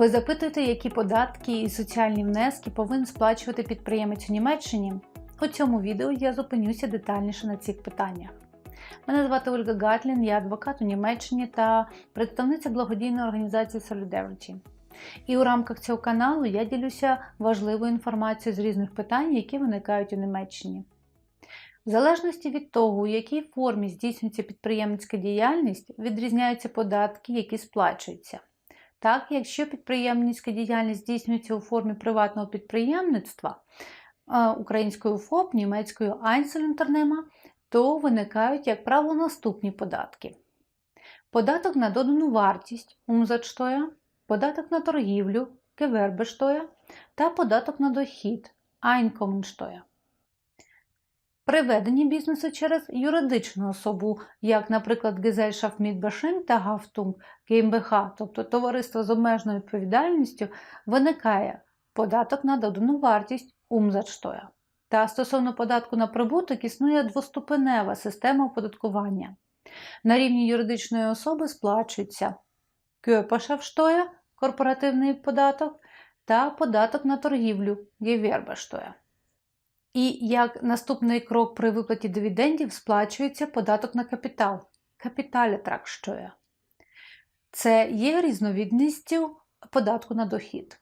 Ви запитуєте, які податки і соціальні внески повинен сплачувати підприємець у Німеччині? У цьому відео я зупинюся детальніше на цих питаннях. Мене звати Ольга Гатлін, я адвокат у Німеччині та представниця благодійної організації Solidarity. І у рамках цього каналу я ділюся важливою інформацією з різних питань, які виникають у Німеччині. В залежності від того, у якій формі здійснюється підприємницька діяльність, відрізняються податки, які сплачуються. Так, якщо підприємницька діяльність здійснюється у формі приватного підприємництва, українською ФОП, німецькою Einzelunternehmer, то виникають, як правило, наступні податки: податок на додану вартість Umsatzsteuer, податок на торгівлю Gewerbesteuer та податок на дохід Einkommensteuer. При веденні бізнесу через юридичну особу, як, наприклад, Gesellschaft mit та Haftung GmbH, тобто товариство з обмеженою відповідальністю, виникає податок на додану вартість Umsatzsteuer. Та стосовно податку на прибуток існує двоступенева система оподаткування. На рівні юридичної особи сплачується Körperschaftsteuer – корпоративний податок та податок на торгівлю Gewerbesteuer. І як наступний крок при виплаті дивідендів сплачується податок на капітал Kapitalertragssteuer. Це є різновидністю податку на дохід.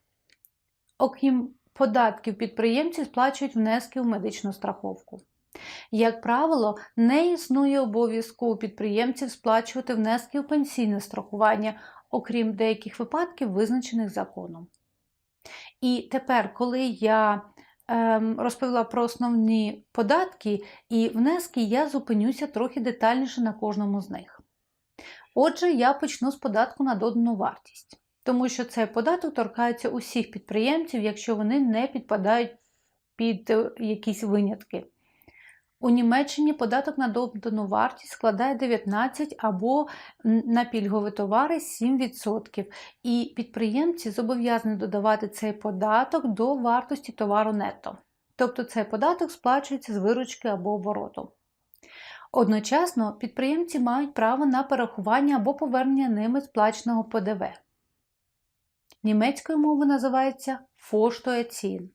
Окрім податків підприємці сплачують внески у медичну страховку. Як правило, не існує обов'язку у підприємців сплачувати внески у пенсійне страхування, окрім деяких випадків, визначених законом. І тепер, коли я розповіла про основні податки і внески, я зупинюся трохи детальніше на кожному з них. Отже, я почну з податку на додану вартість тому що цей податок торкається усіх підприємців, якщо вони не підпадають під е, якісь винятки. У Німеччині податок на додану вартість складає 19 або на пільгові товари 7%. І підприємці зобов'язані додавати цей податок до вартості товару нетто. Тобто цей податок сплачується з виручки або обороту. Одночасно підприємці мають право на перерахування або повернення ними сплаченого ПДВ. Німецькою мовою називається Фоштоецін.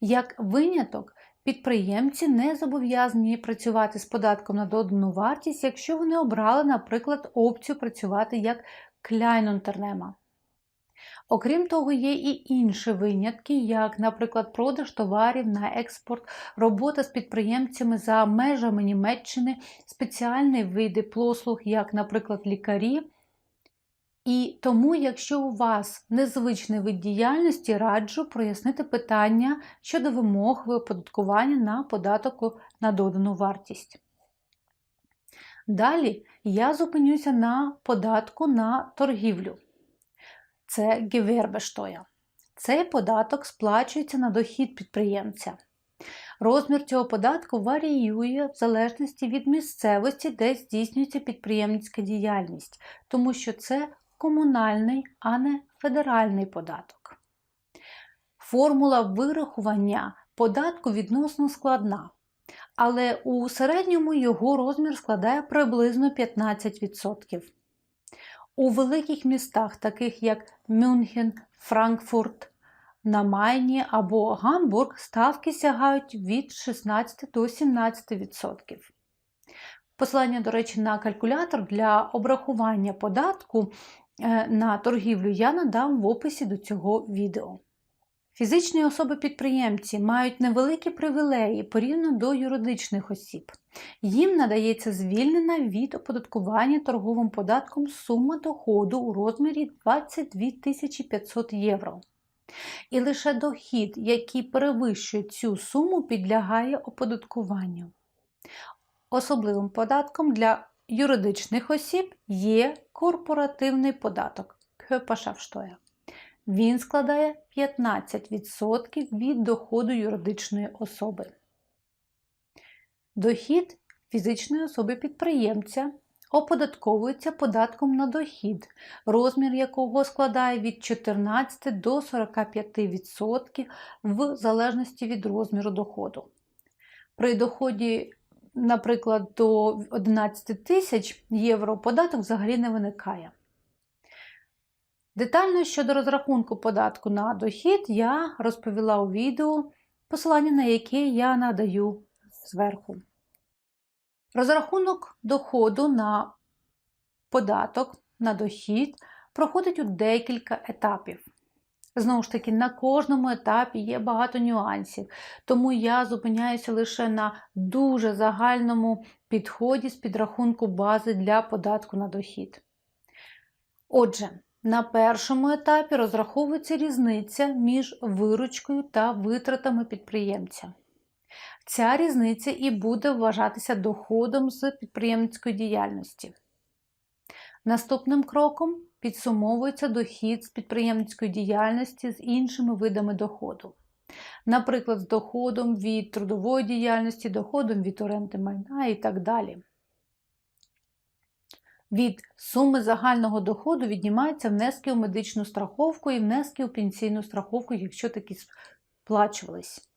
Як виняток, підприємці не зобов'язані працювати з податком на додану вартість, якщо вони обрали, наприклад, опцію працювати як кляйнонтернема. Окрім того, є і інші винятки, як, наприклад, продаж товарів на експорт, робота з підприємцями за межами Німеччини, спеціальні види послуг, як, наприклад, лікарі. І тому, якщо у вас незвичний вид діяльності, раджу прояснити питання щодо вимог оподаткування на податок на додану вартість. Далі я зупинюся на податку на торгівлю. Це Gewerbesteuer. Цей податок сплачується на дохід підприємця. Розмір цього податку варіює в залежності від місцевості, де здійснюється підприємницька діяльність, тому що це комунальний, а не федеральний податок. Формула вирахування податку відносно складна, але у середньому його розмір складає приблизно 15%. У великих містах, таких як Мюнхен, Франкфурт, на Майні або Гамбург, ставки сягають від 16 до 17%. Посилання, до речі, на калькулятор для обрахування податку на торгівлю я надам в описі до цього відео. Фізичні особи-підприємці мають невеликі привілеї порівняно до юридичних осіб. Їм надається звільнена від оподаткування торговим податком сума доходу у розмірі 22 500 євро. І лише дохід, який перевищує цю суму, підлягає оподаткуванню. Особливим податком для юридичних осіб є корпоративний податок Körperschaftsteuer. Він складає 15% від доходу юридичної особи. Дохід фізичної особи підприємця оподатковується податком на дохід, розмір якого складає від 14 до 45% в залежності від розміру доходу. При доході наприклад, до 11 тисяч євро податок взагалі не виникає. Детально щодо розрахунку податку на дохід я розповіла у відео, посилання на яке я надаю зверху. Розрахунок доходу на податок на дохід проходить у декілька етапів. Знову ж таки, на кожному етапі є багато нюансів, тому я зупиняюся лише на дуже загальному підході з підрахунку бази для податку на дохід. Отже, на першому етапі розраховується різниця між виручкою та витратами підприємця. Ця різниця і буде вважатися доходом з підприємницької діяльності. Наступним кроком підсумовується дохід з підприємницької діяльності з іншими видами доходу. Наприклад, з доходом від трудової діяльності, доходом від оренди майна і так далі. Від суми загального доходу віднімаються внески у медичну страховку і внески у пенсійну страховку, якщо такі сплачувались.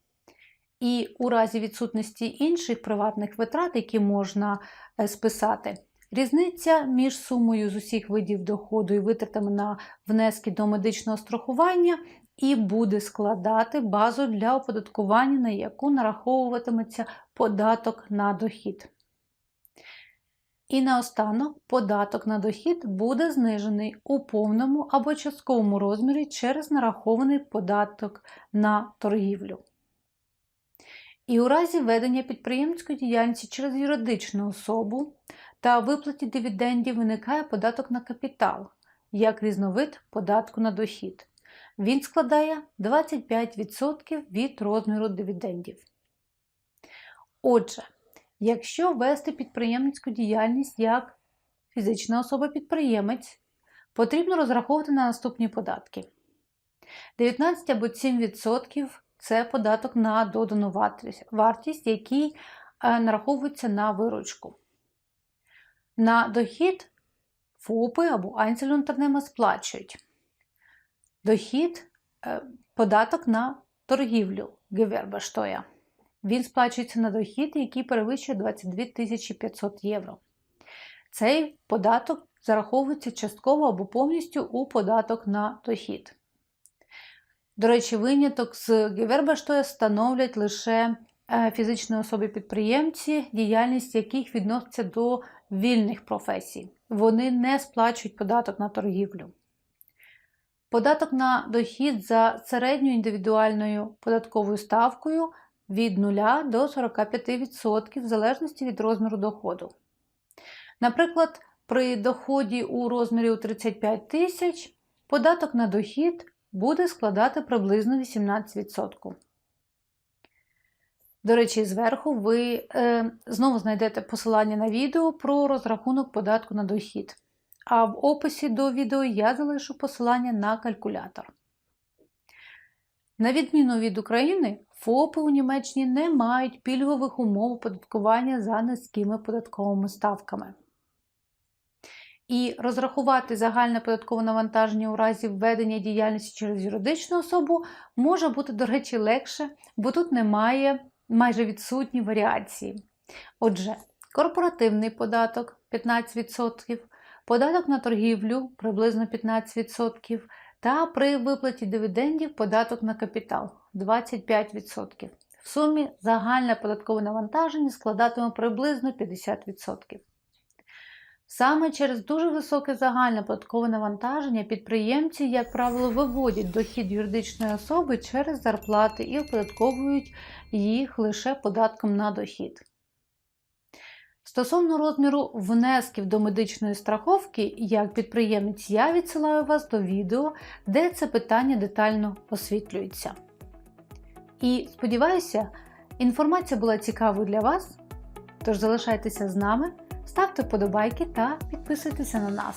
І у разі відсутності інших приватних витрат, які можна е, списати, різниця між сумою з усіх видів доходу і витратами на внески до медичного страхування і буде складати базу для оподаткування, на яку нараховуватиметься податок на дохід. І наостанок податок на дохід буде знижений у повному або частковому розмірі через нарахований податок на торгівлю. І у разі ведення підприємницької діяльності через юридичну особу та виплаті дивідендів виникає податок на капітал як різновид податку на дохід. Він складає 25% від розміру дивідендів. Отже, якщо вести підприємницьку діяльність як фізична особа-підприємець, потрібно розраховувати на наступні податки. 19 або 7% це податок на додану вартість, який е, нараховується на виручку. На дохід ФОПи або Einzelunternehmen сплачують. Дохід е, податок на торгівлю Gewerbesteuer. Він сплачується на дохід, який перевищує 22 500 євро. Цей податок зараховується частково або повністю у податок на дохід. До речі, виняток з Gewerbeштeuer становлять лише е, фізичні особи-підприємці, діяльність яких відноситься до вільних професій. Вони не сплачують податок на торгівлю. Податок на дохід за середньою індивідуальною податковою ставкою від 0 до 45% в залежності від розміру доходу. Наприклад, при доході у розмірі 35 тисяч податок на дохід буде складати приблизно 18%. До речі, зверху ви е, знову знайдете посилання на відео про розрахунок податку на дохід. А в описі до відео я залишу посилання на калькулятор. На відміну від України, ФОПи у Німеччині не мають пільгових умов оподаткування за низькими податковими ставками. І розрахувати загальне податкове навантаження у разі введення діяльності через юридичну особу може бути, до речі, легше, бо тут немає майже відсутні варіації. Отже, корпоративний податок 15%, податок на торгівлю приблизно 15%, та при виплаті дивідендів податок на капітал 25%. В сумі загальне податкове навантаження складатиме приблизно 50%. Саме через дуже високе загальне податкове навантаження підприємці, як правило, виводять дохід юридичної особи через зарплати і оподатковують їх лише податком на дохід. Стосовно розміру внесків до медичної страховки, як підприємець, я відсилаю вас до відео, де це питання детально освітлюється. І сподіваюся, інформація була цікавою для вас. Тож залишайтеся з нами, ставте вподобайки та підписуйтеся на нас.